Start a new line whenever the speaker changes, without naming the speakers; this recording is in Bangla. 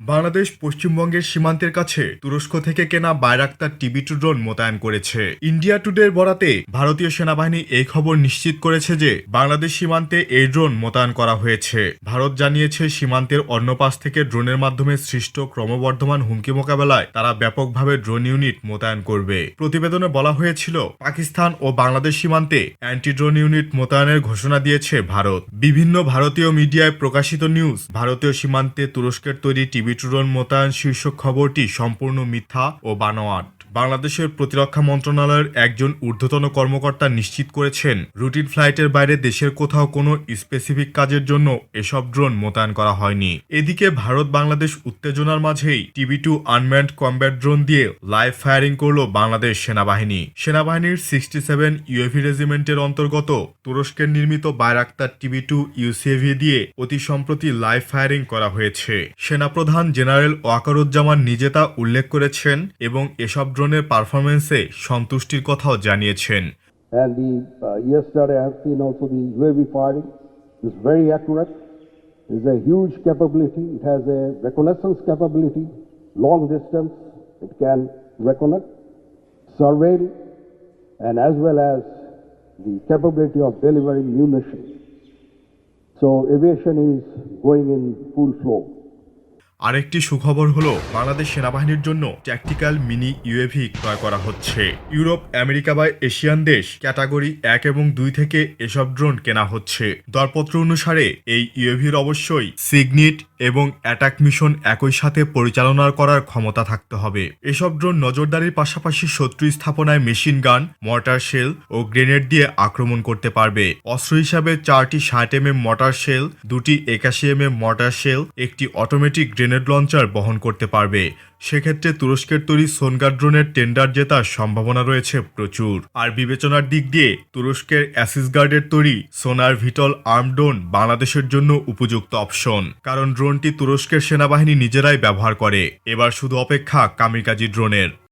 বাংলাদেশ পশ্চিমবঙ্গের সীমান্তের কাছে তুরস্ক থেকে কেনা বাইরাক্তার টিবি টু ড্রোন মোতায়েন করেছে। ইন্ডিয়া টুডের বরাতে ভারতীয় সেনাবাহিনী এই খবর নিশ্চিত করেছে যে বাংলাদেশ সীমান্তে এই ড্রোন মোতায়েন করা হয়েছে। ভারত জানিয়েছে সীমান্তের অন্য পাশ থেকে ড্রোনের মাধ্যমে সৃষ্ট ক্রমবর্ধমান হুমকি মোকাবেলায় তারা ব্যাপকভাবে ড্রোন ইউনিট মোতায়েন করবে। প্রতিবেদনে বলা হয়েছিল, পাকিস্তান ও বাংলাদেশ সীমান্তে অ্যান্টি ড্রোন ইউনিট মোতায়েনের ঘোষণা দিয়েছে ভারত। বিভিন্ন ভারতীয় মিডিয়ায় প্রকাশিত নিউজ ভারতীয় সীমান্তে তুরস্কের তৈরি টিভি ড্রোন মোতায়েন শীর্ষক খবরটি সম্পূর্ণ মিথ্যা ও বানোয়াট। বাংলাদেশের প্রতিরক্ষা মন্ত্রণালয়ের একজন ঊর্ধ্বতন কর্মকর্তা নিশ্চিত করেছেন, রুটিন ফ্লাইটের বাইরে দেশের কোথাও কোনো স্পেসিফিক কাজের জন্য এসব ড্রোন মোতায়েন করা হয়নি। এদিকে ভারত বাংলাদেশ উত্তেজনার মাঝেই TB two unmanned combat drone দিয়ে লাইভ ফায়ারিং করল বাংলাদেশ সেনাবাহিনী। সেনাবাহিনীর সিক্সটি সেভেন ইউএভি রেজিমেন্টের অন্তর্গত তুরস্কের নির্মিত বায়রাক্তার টিভি টু ইউসিএভি দিয়ে অতি সম্প্রতি লাইভ ফায়ারিং করা হয়েছে। সেনাপ্রধান জেনারেল ওয়াকারুজ্জামান নিজে তা উল্লেখ করেছেন এবং এসব ড্রোনের পারফরমেন্সে সন্তুষ্টির কথাও জানিয়েছেন
And the, uh, yesterday I have seen also the UAV firing is very accurate. It's a huge capability. It has a reconnaissance capability, long distance. It can reconnect, surveil, and as well as the capability of delivering munitions. So aviation is going in full flow.
আরেকটি সুখবর হলো, বাংলাদেশ সেনাবাহিনীর জন্য ট্যাকটিক্যাল মিনি ইউএভি ক্রয় করা হচ্ছে। ইউরোপ, আমেরিকা বা এশিয়ান দেশ ক্যাটাগরি এক এবং দুই থেকে এসব ড্রোন কেনা হচ্ছে। দরপত্র অনুসারে, এই ইউএভির অবশ্যই সিগনিট এবং অ্যাটাক মিশন একই সাথে পরিচালনা করার ক্ষমতা থাকতে হবে। এসব ড্রোন নজরদারির পাশাপাশি শত্রু স্থাপনায় মেশিন গান, মর্টার শেল ও গ্রেনেড দিয়ে আক্রমণ করতে পারবে। অস্ত্র হিসাবে চারটি ষাট এম এম মর্টার শেল, দুটি একাশি এম এম মর্টার শেল, একটি অটোমেটিক গ্রেনেড লঞ্চার বহন করতে পারবে। সেক্ষেত্রে তুরস্কের তৈরি সোনগার ড্রোনের টেন্ডার জেতার সম্ভাবনা রয়েছে প্রচুর। আর বিবেচনার দিক দিয়ে তুরস্কের অ্যাসিস গার্ডের তৈরি সোনার ভিটল আর্ম ড্রোন বাংলাদেশের জন্য উপযুক্ত অপশন। কারণ ড্রোনটি তুরস্কের সেনাবাহিনী নিজেরাই ব্যবহার করে। এবার শুধু অপেক্ষা কামিকাজি ড্রোনের।